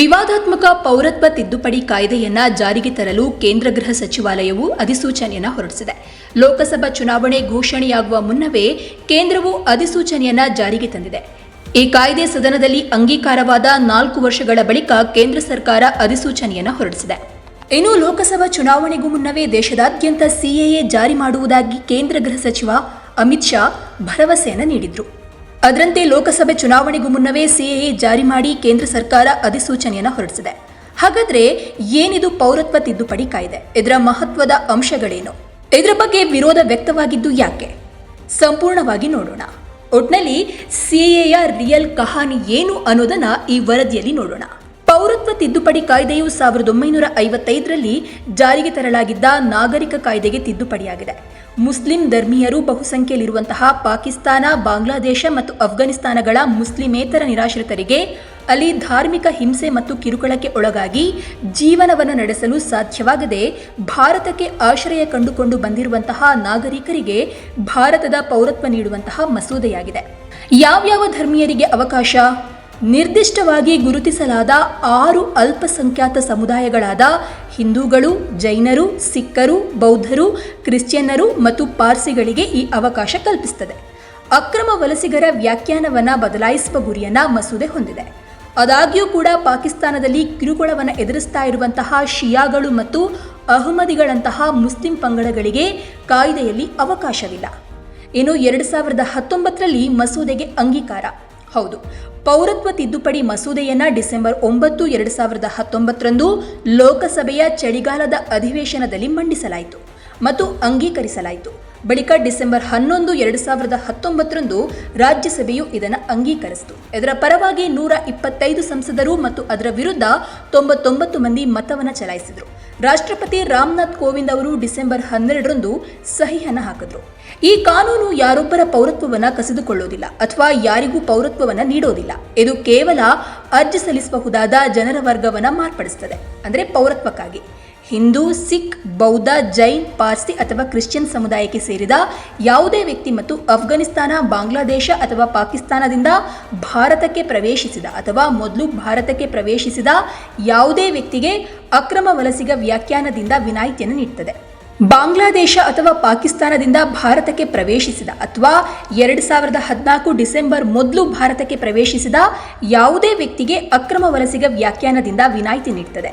ವಿವಾದಾತ್ಮಕ ಪೌರತ್ವ ತಿದ್ದುಪಡಿ ಕಾಯ್ದೆಯನ್ನ ಜಾರಿಗೆ ತರಲು ಕೇಂದ್ರ ಗೃಹ ಸಚಿವಾಲಯವು ಅಧಿಸೂಚನೆಯನ್ನು ಹೊರಡಿಸಿದೆ. ಲೋಕಸಭಾ ಚುನಾವಣೆ ಘೋಷಣೆಯಾಗುವ ಮುನ್ನವೇ ಕೇಂದ್ರವು ಅಧಿಸೂಚನೆಯನ್ನ ಜಾರಿಗೆ ತಂದಿದೆ. ಈ ಕಾಯ್ದೆ ಸದನದಲ್ಲಿ ಅಂಗೀಕಾರವಾದ ನಾಲ್ಕು ವರ್ಷಗಳ ಬಳಿಕ ಕೇಂದ್ರ ಸರ್ಕಾರ ಅಧಿಸೂಚನೆಯನ್ನು ಹೊರಡಿಸಿದೆ. ಇನ್ನು ಲೋಕಸಭಾ ಚುನಾವಣೆಗೂ ಮುನ್ನವೇ ದೇಶದಾದ್ಯಂತ ಸಿಎಎ ಜಾರಿ ಮಾಡುವುದಾಗಿ ಕೇಂದ್ರ ಗೃಹ ಸಚಿವ ಅಮಿತ್ ಶಾ ಭರವಸೆಯನ್ನು ನೀಡಿದ್ರು. ಅದರಂತೆ ಲೋಕಸಭೆ ಚುನಾವಣೆಗೂ ಮುನ್ನವೇ ಸಿಎಎ ಜಾರಿ ಮಾಡಿ ಕೇಂದ್ರ ಸರ್ಕಾರ ಅಧಿಸೂಚನೆಯನ್ನು ಹೊರಡಿಸಿದೆ. ಹಾಗಾದ್ರೆ ಏನಿದು ಪೌರತ್ವ ತಿದ್ದುಪಡಿ ಕಾಯ್ದೆ? ಇದರ ಮಹತ್ವದ ಅಂಶಗಳೇನು? ಇದರ ಬಗ್ಗೆ ವಿರೋಧ ವ್ಯಕ್ತವಾಗಿದ್ದು ಯಾಕೆ? ಸಂಪೂರ್ಣವಾಗಿ ನೋಡೋಣ. ಒಟ್ನಲ್ಲಿ ಸಿಎಎಯ ರಿಯಲ್ ಕಹಾನಿ ಏನು ಅನ್ನೋದನ್ನ ಈ ವರದಿಯಲ್ಲಿ ನೋಡೋಣ. ಪೌರತ್ವ ತಿದ್ದುಪಡಿ ಕಾಯ್ದೆಯು ಸಾವಿರದ ಒಂಬೈನೂರ ಐವತ್ತೈದರಲ್ಲಿ ಜಾರಿಗೆ ತರಲಾಗಿದ್ದ ನಾಗರಿಕ ಕಾಯ್ದೆಗೆ ತಿದ್ದುಪಡಿಯಾಗಿದೆ. ಮುಸ್ಲಿಂ ಧರ್ಮೀಯರು ಬಹುಸಂಖ್ಯೆಯಲ್ಲಿರುವಂತಹ ಪಾಕಿಸ್ತಾನ, ಬಾಂಗ್ಲಾದೇಶ ಮತ್ತು ಅಫ್ಘಾನಿಸ್ತಾನಗಳ ಮುಸ್ಲಿಮೇತರ ನಿರಾಶ್ರಿತರಿಗೆ ಅಲ್ಲಿ ಧಾರ್ಮಿಕ ಹಿಂಸೆ ಮತ್ತು ಕಿರುಕುಳಕ್ಕೆ ಒಳಗಾಗಿ ಜೀವನವನ್ನು ನಡೆಸಲು ಸಾಧ್ಯವಾಗದೆ ಭಾರತಕ್ಕೆ ಆಶ್ರಯ ಕಂಡುಕೊಂಡು ಬಂದಿರುವಂತಹ ನಾಗರಿಕರಿಗೆ ಭಾರತದ ಪೌರತ್ವ ನೀಡುವಂತಹ ಮಸೂದೆಯಾಗಿದೆ. ಯಾವ್ಯಾವ ಧರ್ಮೀಯರಿಗೆ ಅವಕಾಶ? ನಿರ್ದಿಷ್ಟವಾಗಿ ಗುರುತಿಸಲಾದ ಆರು ಅಲ್ಪಸಂಖ್ಯಾತ ಸಮುದಾಯಗಳಾದ ಹಿಂದೂಗಳು, ಜೈನರು, ಸಿಖ್ಖರು, ಬೌದ್ಧರು, ಕ್ರಿಶ್ಚಿಯನ್ನರು ಮತ್ತು ಪಾರ್ಸಿಗಳಿಗೆ ಈ ಅವಕಾಶ ಕಲ್ಪಿಸುತ್ತದೆ ಅಕ್ರಮ ವಲಸಿಗರ ವ್ಯಾಖ್ಯಾನವನ್ನ ಬದಲಾಯಿಸುವ ಗುರಿಯನ್ನ ಮಸೂದೆ ಹೊಂದಿದೆ. ಆದಾಗ್ಯೂ ಕೂಡ ಪಾಕಿಸ್ತಾನದಲ್ಲಿ ಕಿರುಕುಳವನ್ನು ಎದುರಿಸ್ತಾ ಇರುವಂತಹ ಶಿಯಾಗಳು ಮತ್ತು ಅಹಮದಿಗಳಂತಹ ಮುಸ್ಲಿಂ ಪಂಗಡಗಳಿಗೆ ಕಾಯ್ದೆಯಲ್ಲಿ ಅವಕಾಶವಿಲ್ಲ. ಇನ್ನು ಎರಡು ಸಾವಿರದ ಹತ್ತೊಂಬತ್ತರಲ್ಲಿ ಮಸೂದೆಗೆ ಅಂಗೀಕಾರ. ಹೌದು. ಪೌರತ್ವ ತಿದ್ದುಪಡಿ ಮಸೂದೆಯನ್ನ ಡಿಸೆಂಬರ್ ಒಂಬತ್ತು, ಎರಡು ಸಾವಿರದ ಹತ್ತೊಂಬತ್ತರಂದು ಲೋಕಸಭೆಯ ಚಳಿಗಾಲದ ಅಧಿವೇಶನದಲ್ಲಿ ಮಂಡಿಸಲಾಯಿತು ಮತ್ತು ಅಂಗೀಕರಿಸಲಾಯಿತು. ಬಳಿಕ ಡಿಸೆಂಬರ್ ಹನ್ನೊಂದು, ಎರಡು ಸಾವಿರದ ಹತ್ತೊಂಬತ್ತರಂದು ರಾಜ್ಯಸಭೆಯು ಇದನ್ನು ಅಂಗೀಕರಿಸಿತು. ಇದರ ಪರವಾಗಿ ನೂರ ಇಪ್ಪತ್ತೈದು ಸಂಸದರು ಮತ್ತು ಅದರ ವಿರುದ್ಧ ತೊಂಬತ್ತೊಂಬತ್ತು ಮಂದಿ ಮತವನ್ನು ಚಲಾಯಿಸಿದರು. ರಾಷ್ಟ್ರಪತಿ ರಾಮನಾಥ್ ಕೋವಿಂದ್ ಅವರು ಡಿಸೆಂಬರ್ ಹನ್ನೆರಡರಂದು ಸಹಿಯನ್ನು ಹಾಕಿದ್ರು. ಈ ಕಾನೂನು ಯಾರೊಬ್ಬರ ಪೌರತ್ವವನ್ನ ಕಸಿದುಕೊಳ್ಳೋದಿಲ್ಲ ಅಥವಾ ಯಾರಿಗೂ ಪೌರತ್ವವನ್ನ ನೀಡೋದಿಲ್ಲ. ಇದು ಕೇವಲ ಅರ್ಜಿ ಸಲ್ಲಿಸಬಹುದಾದ ಜನರ ವರ್ಗವನ್ನ ಮಾರ್ಪಡಿಸುತ್ತದೆ ಅಂದರೆ ಪೌರತ್ವಕ್ಕಾಗಿ. ಹಿಂದೂ, ಸಿಖ್, ಬೌದ್ಧ, ಜೈನ್, ಪಾರ್ಸಿ ಅಥವಾ ಕ್ರಿಶ್ಚಿಯನ್ ಸಮುದಾಯಕ್ಕೆ ಸೇರಿದ ಯಾವುದೇ ವ್ಯಕ್ತಿ ಮತ್ತು ಅಫ್ಘಾನಿಸ್ತಾನ, ಬಾಂಗ್ಲಾದೇಶ ಅಥವಾ ಪಾಕಿಸ್ತಾನದಿಂದ ಭಾರತಕ್ಕೆ ಪ್ರವೇಶಿಸಿದ ಅಥವಾ ಮೊದಲು ಭಾರತಕ್ಕೆ ಪ್ರವೇಶಿಸಿದ ಯಾವುದೇ ವ್ಯಕ್ತಿಗೆ ಅಕ್ರಮ ವಲಸಿಗ ವ್ಯಾಖ್ಯಾನದಿಂದ ವಿನಾಯಿತಿಯನ್ನು ನೀಡುತ್ತದೆ ಬಾಂಗ್ಲಾದೇಶ ಅಥವಾ ಪಾಕಿಸ್ತಾನದಿಂದ ಭಾರತಕ್ಕೆ ಪ್ರವೇಶಿಸಿದ ಅಥವಾ ಎರಡು ಸಾವಿರದ ಹದಿನಾಲ್ಕು ಡಿಸೆಂಬರ್ ಮೊದಲು ಭಾರತಕ್ಕೆ ಪ್ರವೇಶಿಸಿದ ಯಾವುದೇ ವ್ಯಕ್ತಿಗೆ ಅಕ್ರಮ ವಲಸಿಗ ವ್ಯಾಖ್ಯಾನದಿಂದ ವಿನಾಯಿತಿ ನೀಡುತ್ತದೆ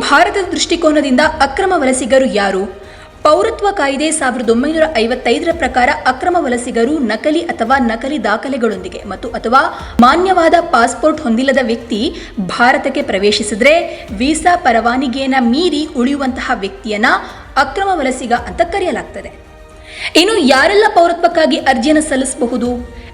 ಭಾರತದ ದೃಷ್ಟಿಕೋನದಿಂದ ಅಕ್ರಮ ವಲಸಿಗರು ಯಾರು? ಪೌರತ್ವ ಕಾಯ್ದೆ ಸಾವಿರದ ಒಂಬೈನೂರ ಐವತ್ತೈದರ ಪ್ರಕಾರ ಅಕ್ರಮ ವಲಸಿಗರು ನಕಲಿ ಅಥವಾ ನಕಲಿ ದಾಖಲೆಗಳೊಂದಿಗೆ ಮತ್ತು ಅಥವಾ ಮಾನ್ಯವಾದ ಪಾಸ್ಪೋರ್ಟ್ ಹೊಂದಿಲ್ಲದ ವ್ಯಕ್ತಿ ಭಾರತಕ್ಕೆ ಪ್ರವೇಶಿಸಿದರೆ ವೀಸಾ ಪರವಾನಿಗೆಯನ್ನು ಮೀರಿ ಉಳಿಯುವಂತಹ ವ್ಯಕ್ತಿಯನ್ನ ಅಕ್ರಮ ವಲಸಿಗ ಅಂತ ಕರೆಯಲಾಗ್ತದೆ. ಇನ್ನು ಯಾರೆಲ್ಲ ಪೌರತ್ವಕ್ಕಾಗಿ ಅರ್ಜಿಯನ್ನು ಸಲ್ಲಿಸಬಹುದು?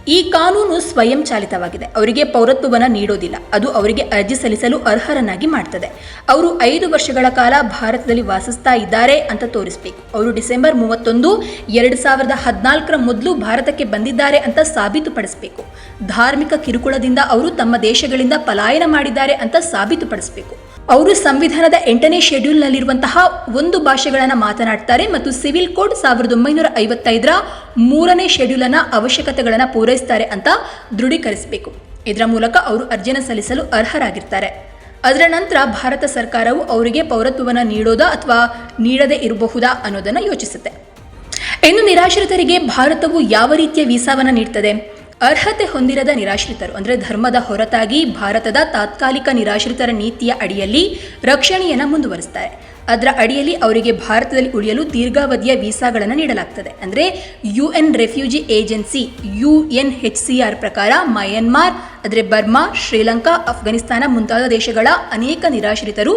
ಈ ಕಾನೂನು ಸ್ವಯಂ ಚಾಲಿತವಾಗಿದೆ. ಅವರಿಗೆ ಪೌರತ್ವವನ್ನು ನೀಡೋದಿಲ್ಲ. ಅದು ಅವರಿಗೆ ಅರ್ಜಿ ಸಲ್ಲಿಸಲು ಅರ್ಹರನ್ನಾಗಿ ಮಾಡ್ತದೆ. ಅವರು ಐದು ವರ್ಷಗಳ ಕಾಲ ಭಾರತದಲ್ಲಿ ವಾಸಿಸ್ತಾ ಇದ್ದಾರೆ ಅಂತ ತೋರಿಸಬೇಕು. ಅವರು ಡಿಸೆಂಬರ್ ಮೂವತ್ತೊಂದು, ಎರಡು ಸಾವಿರದ ಹದಿನಾಲ್ಕರ ಮೊದಲು ಭಾರತಕ್ಕೆ ಬಂದಿದ್ದಾರೆ ಅಂತ ಸಾಬೀತುಪಡಿಸಬೇಕು. ಧಾರ್ಮಿಕ ಕಿರುಕುಳದಿಂದ ಅವರು ತಮ್ಮ ದೇಶಗಳಿಂದ ಪಲಾಯನ ಮಾಡಿದ್ದಾರೆ ಅಂತ ಸಾಬೀತುಪಡಿಸಬೇಕು. ಅವರು ಸಂವಿಧಾನದ ಎಂಟನೇ ಶೆಡ್ಯೂಲ್ನಲ್ಲಿರುವಂತಹ ಒಂದು ಭಾಷೆಗಳನ್ನು ಮಾತನಾಡ್ತಾರೆ ಮತ್ತು ಸಿವಿಲ್ ಕೋಡ್ ಸಾವಿರದ ಒಂಬೈನೂರ ಐವತ್ತೈದರ ಮೂರನೇ ಶೆಡ್ಯೂಲನ್ನು ಅವಶ್ಯಕತೆಗಳನ್ನು ಪೂರೈಸ್ತಾರೆ ಅಂತ ದೃಢೀಕರಿಸಬೇಕು. ಇದರ ಮೂಲಕ ಅವರು ಅರ್ಜಿಯನ್ನು ಸಲ್ಲಿಸಲು ಅರ್ಹರಾಗಿರ್ತಾರೆ. ಅದರ ನಂತರ ಭಾರತ ಸರ್ಕಾರವು ಅವರಿಗೆ ಪೌರತ್ವವನ್ನು ನೀಡೋದಾ ಅಥವಾ ನೀಡದೇ ಇರಬಹುದಾ ಅನ್ನೋದನ್ನು ಯೋಚಿಸುತ್ತೆ. ಇನ್ನು ನಿರಾಶ್ರಿತರಿಗೆ ಭಾರತವು ಯಾವ ರೀತಿಯ ವೀಸಾವನ್ನು ನೀಡ್ತದೆ? ಅರ್ಹತೆ ಹೊಂದಿರದ ನಿರಾಶ್ರಿತರು, ಅಂದರೆ ಧರ್ಮದ ಹೊರತಾಗಿ ಭಾರತದ ತಾತ್ಕಾಲಿಕ ನಿರಾಶ್ರಿತರ ನೀತಿಯ ಅಡಿಯಲ್ಲಿ ರಕ್ಷಣೆಯನ್ನು ಮುಂದುವರಿಸ್ತಾರೆ. ಅದರ ಅಡಿಯಲ್ಲಿ ಅವರಿಗೆ ಭಾರತದಲ್ಲಿ ಉಳಿಯಲು ದೀರ್ಘಾವಧಿಯ ವೀಸಾಗಳನ್ನು ನೀಡಲಾಗ್ತದೆ. ಅಂದರೆ U N refugee agency U N H C R ಪ್ರಕಾರ ಮಯನ್ಮಾರ್ ಅಂದರೆ ಬರ್ಮಾ, ಶ್ರೀಲಂಕಾ, ಅಫ್ಘಾನಿಸ್ತಾನ ಮುಂತಾದ ದೇಶಗಳ ಅನೇಕ ನಿರಾಶ್ರಿತರು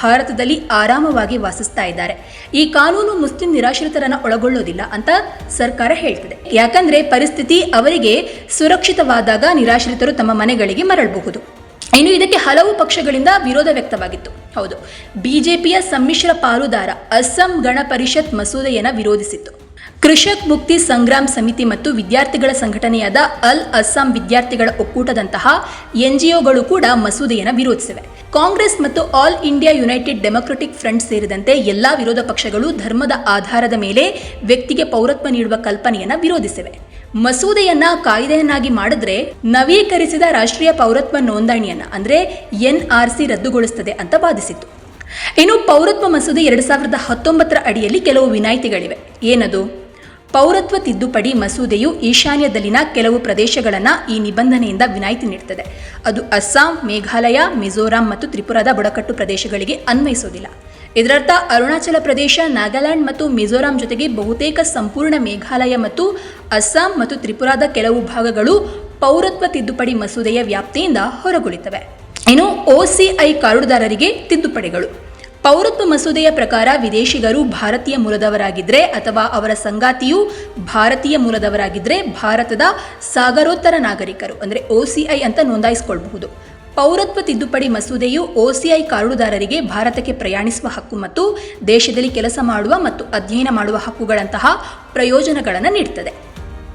ಭಾರತದಲ್ಲಿ ಆರಾಮವಾಗಿ ವಾಸಿಸ್ತಾ ಇದ್ದಾರೆ. ಈ ಕಾನೂನು ಮುಸ್ಲಿಂ ನಿರಾಶ್ರಿತರನ್ನು ಒಳಗೊಳ್ಳೋದಿಲ್ಲ ಅಂತ ಸರ್ಕಾರ ಹೇಳ್ತದೆ. ಯಾಕಂದ್ರೆ ಪರಿಸ್ಥಿತಿ ಅವರಿಗೆ ಸುರಕ್ಷಿತವಾದಾಗ ನಿರಾಶ್ರಿತರು ತಮ್ಮ ಮನೆಗಳಿಗೆ ಮರಳಬಹುದು. ಇನ್ನು ಇದಕ್ಕೆ ಹಲವು ಪಕ್ಷಗಳಿಂದ ವಿರೋಧ ವ್ಯಕ್ತವಾಗಿತ್ತು. ಹೌದು, ಬಿಜೆಪಿಯ ಸಮ್ಮಿಶ್ರ ಪಾಲುದಾರ ಅಸ್ಸಾಂ ಗಣ ಪರಿಷತ್ ಮಸೂದೆಯನ್ನು ವಿರೋಧಿಸಿತ್ತು. ಕೃಷಕ್ ಮುಕ್ತಿ ಸಂಗ್ರಾಮ್ ಸಮಿತಿ ಮತ್ತು ವಿದ್ಯಾರ್ಥಿಗಳ ಸಂಘಟನೆಯಾದ ಅಲ್ ಅಸ್ಸಾಂ ವಿದ್ಯಾರ್ಥಿಗಳ ಒಕ್ಕೂಟದಂತಹ ಎನ್ಜಿಒಗಳು ಕೂಡ ಮಸೂದೆಯನ್ನು ವಿರೋಧಿಸಿವೆ. ಕಾಂಗ್ರೆಸ್ ಮತ್ತು All India United Democratic Front ಸೇರಿದಂತೆ ಎಲ್ಲಾ ವಿರೋಧ ಪಕ್ಷಗಳು ಧರ್ಮದ ಆಧಾರದ ಮೇಲೆ ವ್ಯಕ್ತಿಗೆ ಪೌರತ್ವ ನೀಡುವ ಕಲ್ಪನೆಯನ್ನು ವಿರೋಧಿಸಿವೆ. ಮಸೂದೆಯನ್ನ ಕಾಯ್ದೆಯನ್ನಾಗಿ ಮಾಡಿದ್ರೆ ನವೀಕರಿಸಿದ ರಾಷ್ಟ್ರೀಯ ಪೌರತ್ವ ನೋಂದಣಿಯನ್ನ ಅಂದ್ರೆ ಎನ್ ಆರ್ ಸಿ ರದ್ದುಗೊಳಿಸುತ್ತದೆ ಅಂತ ವಾದಿಸಿತ್ತು. ಇನ್ನು ಪೌರತ್ವ ಮಸೂದೆ ಎರಡ್ ಸಾವಿರದ ಹತ್ತೊಂಬತ್ತರ ಅಡಿಯಲ್ಲಿ ಕೆಲವು ವಿನಾಯಿತಿಗಳಿವೆ. ಏನದು? ಪೌರತ್ವ ತಿದ್ದುಪಡಿ ಮಸೂದೆಯು ಈಶಾನ್ಯದಲ್ಲಿನ ಕೆಲವು ಪ್ರದೇಶಗಳನ್ನು ಈ ನಿಬಂಧನೆಯಿಂದ ವಿನಾಯಿತಿ ನೀಡುತ್ತದೆ ಅದು ಅಸ್ಸಾಂ, ಮೇಘಾಲಯ, ಮಿಜೋರಾಂ ಮತ್ತು ತ್ರಿಪುರಾದ ಬುಡಕಟ್ಟು ಪ್ರದೇಶಗಳಿಗೆ ಅನ್ವಯಿಸೋದಿಲ್ಲ. ಇದರರ್ಥ, ಅರುಣಾಚಲ ಪ್ರದೇಶ, ನಾಗಾಲ್ಯಾಂಡ್ ಮತ್ತು ಮಿಜೋರಾಂ ಜೊತೆಗೆ ಬಹುತೇಕ ಸಂಪೂರ್ಣ ಮೇಘಾಲಯ ಮತ್ತು ಅಸ್ಸಾಂ ಮತ್ತು ತ್ರಿಪುರಾದ ಕೆಲವು ಭಾಗಗಳು ಪೌರತ್ವ ತಿದ್ದುಪಡಿ ಮಸೂದೆಯ ವ್ಯಾಪ್ತಿಯಿಂದ ಹೊರಗುಳಿತವೆ. ಇನ್ನು ಒಸಿಐ ಕಾರ್ಡುದಾರರಿಗೆ ತಿದ್ದುಪಡಿಗಳು. ಪೌರತ್ವ ಮಸೂದೆಯ ಪ್ರಕಾರ ವಿದೇಶಿಗರು ಭಾರತೀಯ ಮೂಲದವರಾಗಿದ್ದರೆ ಅಥವಾ ಅವರ ಸಂಗಾತಿಯು ಭಾರತೀಯ ಮೂಲದವರಾಗಿದ್ದರೆ ಭಾರತದ ಸಾಗರೋತ್ತರ ನಾಗರಿಕರು, ಅಂದರೆ ಒಸಿಐ ಅಂತ ನೋಂದಾಯಿಸಿಕೊಳ್ಬಹುದು. ಪೌರತ್ವ ತಿದ್ದುಪಡಿ ಮಸೂದೆಯು ಒಸಿಐ ಕಾರ್ಡುದಾರರಿಗೆ ಭಾರತಕ್ಕೆ ಪ್ರಯಾಣಿಸುವ ಹಕ್ಕು ಮತ್ತು ದೇಶದಲ್ಲಿ ಕೆಲಸ ಮಾಡುವ ಮತ್ತು ಅಧ್ಯಯನ ಮಾಡುವ ಹಕ್ಕುಗಳಂತಹ ಪ್ರಯೋಜನಗಳನ್ನು ನೀಡುತ್ತದೆ